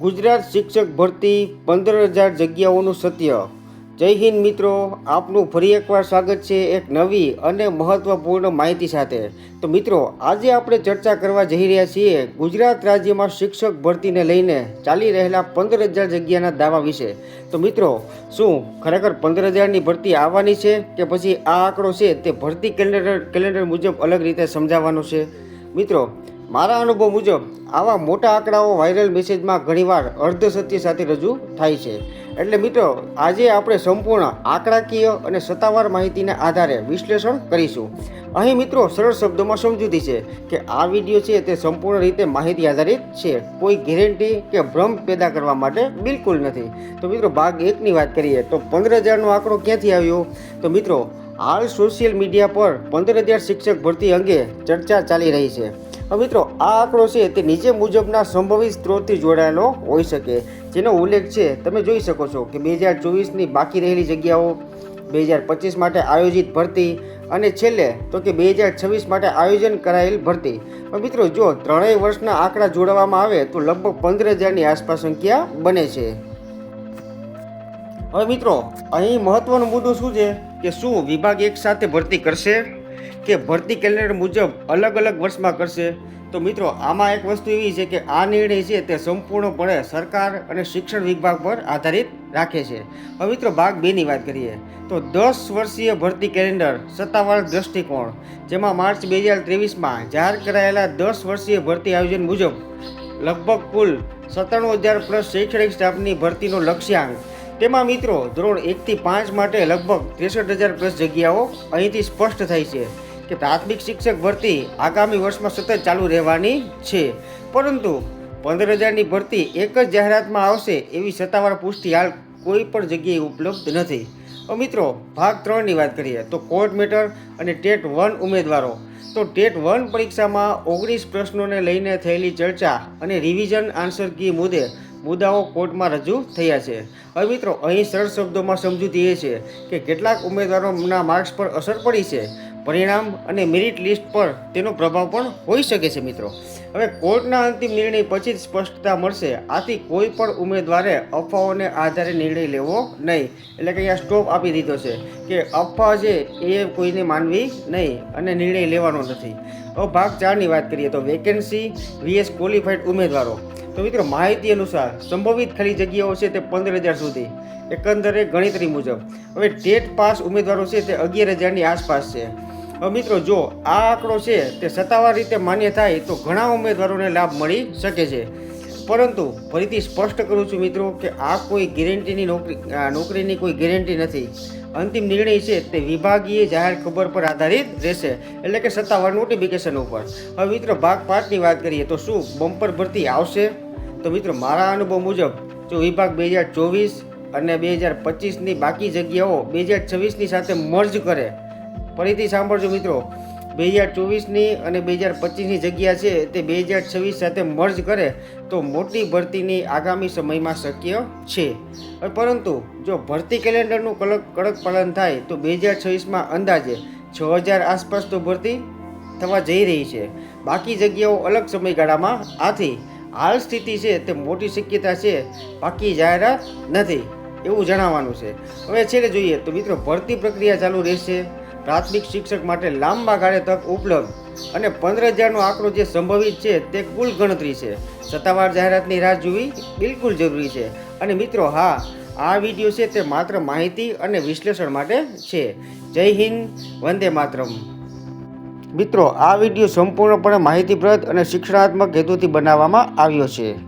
ગુજરાત શિક્ષક ભરતી પંદર હજાર જગ્યાઓનું સત્ય. જય હિન્દ મિત્રો, આપનું ફરી એકવાર સ્વાગત છે એક નવી અને મહત્વપૂર્ણ માહિતી સાથે. તો મિત્રો, આજે આપણે ચર્ચા કરવા જઈ રહ્યા છીએ ગુજરાત રાજ્યમાં શિક્ષક ભરતીને લઈને ચાલી રહેલા પંદર હજાર જગ્યાના દાવા વિશે. તો મિત્રો, શું ખરેખર પંદર હજારની ભરતી આવવાની છે કે પછી આ આંકડો છે તે ભરતી કેલેન્ડર કેલેન્ડર મુજબ અલગ રીતે સમજાવવાનો છે? મિત્રો મારા અનુભવ મુજબ, આવા મોટા આંકડાઓ વાયરલ મેસેજમાં ઘણીવાર અર્ધ સત્ય સાથે રજૂ થાય છે. એટલે મિત્રો, આજે આપણે સંપૂર્ણ આંકડાકીય અને સત્તાવાર માહિતીના આધારે વિશ્લેષણ કરીશું. અહીં મિત્રો, સરળ શબ્દોમાં સમજૂતી છે કે આ વીડિયો છે તે સંપૂર્ણ રીતે માહિતી આધારિત છે. કોઈ ગેરંટી કે ભ્રમ પેદા કરવા માટે બિલકુલ નથી. તો મિત્રો, ભાગ એકની વાત કરીએ તો પંદર હજારનો આંકડો ક્યાંથી આવ્યો? તો મિત્રો, હાલ સોશિયલ મીડિયા પર પંદર હજાર શિક્ષક ભરતી અંગે ચર્ચા ચાલી રહી છે. મિત્રો, આ આંકડો છે તે નીચે મુજબના સંભવિત સ્ત્રોતથી જોડાયેલો હોઈ શકે. જેનો ઉલ્લેખ છે, તમે જોઈ શકો છો કે બે હજાર ચોવીસની બાકી રહેલી જગ્યાઓ, બે હજાર પચીસ માટે આયોજિત ભરતી અને છેલ્લે તો કે બે હજાર છવ્વીસ માટે આયોજન કરાયેલ ભરતી. પણ મિત્રો, જો ત્રણેય વર્ષના આંકડા જોડવામાં આવે તો લગભગ પંદર હજારની આસપાસ સંખ્યા બને છે. હવે મિત્રો, અહીં મહત્વનો મુદ્દો શું છે કે શું વિભાગ એક સાથે ભરતી કરશે? કે ભરતી કેલેન્ડર મુજબ અલગ અલગ વર્ષમાં કરશે. તો મિત્રો, આમાં એક વસ્તુ એવી છે કે આ નિર્ણય છે તે સંપૂર્ણપણે સરકાર અને શિક્ષણ વિભાગ પર આધારિત રાખે છે. હવે મિત્રો, ભાગ બેની વાત કરીએ. તો દસ વર્ષીય ભરતી કેલેન્ડર સત્તાવાર દ્રષ્ટિકોણ, જેમાં માર્ચ બે હજાર ત્રેવીસમાં જાહેર કરાયેલા દસ વર્ષીય ભરતી આયોજન મુજબ લગભગ કુલ સત્તાણું હજાર પ્લસ શૈક્ષણિક સ્ટાફની ભરતીનો લક્ષ્યાંક. તેમાં મિત્રો, ધોરણ એકથી પાંચ માટે લગભગ ત્રેસઠ હજાર પ્લસ જગ્યાઓ અહીંથી સ્પષ્ટ થાય છે. કે પ્રાથમિક શિક્ષક ભરતી આગામી વર્ષમાં સતત ચાલુ રહેવાની છે. પરંતુ પંદર હજારની ભરતી એક જ જાહેરાતમાં આવશે એવી સત્તાવાર પુષ્ટિ હાલ કોઈ પણ જગ્યાએ ઉપલબ્ધ નથી. મિત્રો, ભાગ ત્રણની વાત કરીએ તો કોર્ટ મેટર અને ટેટ વન ઉમેદવારો. તો ટેટ વન પરીક્ષામાં ઓગણીસ પ્રશ્નોને લઈને થયેલી ચર્ચા અને રિવિઝન આન્સર કી મુદ્દે મુદ્દાઓ કોર્ટમાં રજૂ થયા છે. હવે મિત્રો, અહીં સરળ શબ્દોમાં સમજૂતી એ છે કે કેટલાક ઉમેદવારોના માર્ક્સ પર અસર પડી છે. પરિણામ અને મેરિટ લિસ્ટ પર તેનો પ્રભાવ પણ હોઈ શકે છે મિત્રો. હવે કોર્ટના અંતિમ નિર્ણય પછી જ સ્પષ્ટતા મળશે. આથી કોઈ પણ ઉમેદવારે અફવાઓને આધારે નિર્ણય લેવો નહીં. એટલે કે અહીંયા સ્ટોપ આપી દીધો છે કે અફવા છે એ કોઈને માનવી નહીં અને નિર્ણય લેવાનો નથી. હવે ભાગ ચારની વાત કરીએ તો વેકેન્સી વીએસ ક્વોલિફાઈડ ઉમેદવારો. તો મિત્રો માહિતી અનુસાર સંભવિત ખાલી જગ્યાઓ છે તે પંદર હજાર સુધી. એકંદરે ગણતરી મુજબ. હવે ટેટ પાસ ઉમેદવારો છે તે અગિયાર હજારની આસપાસ છે. મિત્રો, જો આ આંકડો છે તે સત્તાવાર રીતે માન્ય થાય તો ઘણા ઉમેદવારોને લાભ મળી શકે છે. પરંતુ ફરીથી સ્પષ્ટ કરું છું મિત્રો કે આ કોઈ ગેરંટીની નોકરી નોકરીની કોઈ ગેરંટી નથી. અંતિમ નિર્ણય છે તે વિભાગીય જાહેર ખબર પર આધારિત રહેશે, એટલે કે સત્તાવાર નોટિફિકેશન ઉપર. હવે મિત્રો, ભાગ પાંચની વાત કરીએ તો શું બમ્પર ભરતી આવશે? તો મિત્રો, મારા અનુભવ મુજબ, જો વિભાગ બે હજાર ચોવીસ અને બે હજાર પચીસની બાકી જગ્યાઓ બે હજાર છવ્વીસની સાથે મર્જ કરે ફરીથી સાંભળજો મિત્રો. બે હજાર ચોવીસની અને બે હજાર પચીસની જગ્યા છે, તે બે હજાર છવ્વીસ સાથે મર્જ કરે તો મોટી ભરતીની આગામી સમયમાં શક્ય છે. પરંતુ જો ભરતી કેલેન્ડરનું કડક કડક પાલન થાય તો બે હજાર છવ્વીસમાં અંદાજે છ હજાર આસપાસ તો ભરતી થવા જઈ રહી છે. બાકી જગ્યાઓ અલગ સમયગાળામાં આથી હાલ સ્થિતિ છે, તે મોટી શક્યતા છે, બાકી જાહેરાત નથી, એવું જણાવવાનું છે. હવે છેલ્લે જોઈએ તો મિત્રો, ભરતી પ્રક્રિયા ચાલુ રહેશે. પ્રાથમિક શિક્ષક માટે લાંબા ગાળે તક ઉપલબ્ધ અને પંદર હજારનો આંકડો જે સંભવિત છે તે કુલ ગણતરી છે. સત્તાવાર જાહેરાતની રાહ જોવી બિલકુલ જરૂરી છે. અને મિત્રો, હા, આ વીડિયો છે તે માત્ર માહિતી અને વિશ્લેષણ માટે છે. જય હિન્દ, વંદે માતરમ. મિત્રો, આ વીડિયો સંપૂર્ણપણે માહિતીપ્રદ અને શિક્ષણાત્મક હેતુથી બનાવવામાં આવ્યો છે.